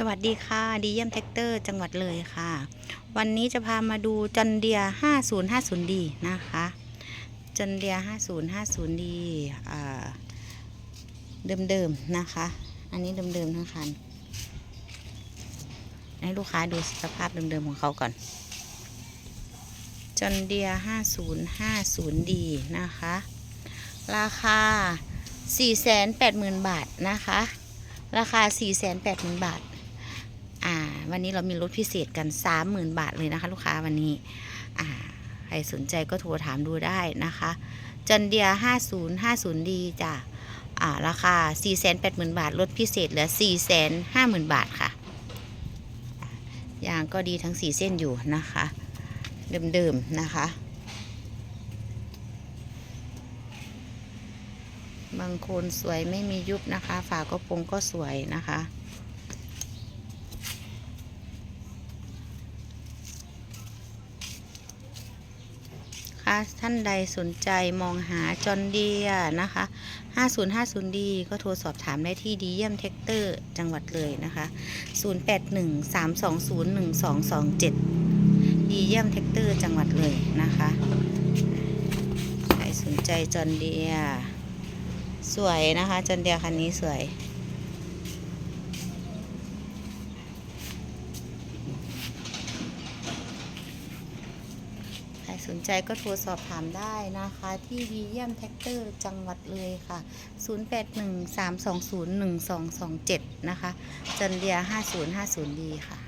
สวัสดีค่ะ ดีเยี่ยมแท็กเตอร์จังหวัดเลยค่ะ วันนี้จะพามาดูจันเดีย 5050D นะคะ จันเดีย 5050D อ่าเดิมๆนะคะ อันนี้เดิมๆทั้งคัน ให้ลูกค้าดูสภาพเดิมๆของเขาก่อน จันเดีย 5050D นะคะ ราคา 480,000 บาทนะคะราคา 480,000 บาทอ่า วันนี้เรามีลดพิเศษกัน 30,000 บาทเลยนะคะ ลูกค้าวันนี้อ่าใครสนใจก็โทรถามดูได้นะคะ จันเดีย 5050 ดีจ้ะอ่าราคา 480,000 บาทลดพิเศษเหลือ 450,000 บาทค่ะยางก็ดีทั้ง 4 เส้นอยู่นะคะ เดิมๆนะคะ บางคนสวยไม่มียุบนะคะ ฝากระโปรงก็สวยนะคะ ท่านใดสนใจมองหาจอนเดียนะคะ 5050D ก็โทรสอบถามได้ที่ดีเยี่ยมเทคเตอร์จังหวัดเลยนะคะ 0813201227 ดีเยี่ยมเทคเตอร์จังหวัดเลยนะคะ ใครสนใจจอนเดีย สวยนะคะจอนเดียคันนี้สวย ครสนใจก็โทรสอบถามได้นะคะ ที่ดีเยี่ยมแท็กเตอร์จังหวัดเลยค่ะ 0813201227 นะคะจันเดีย5050ดีค่ะ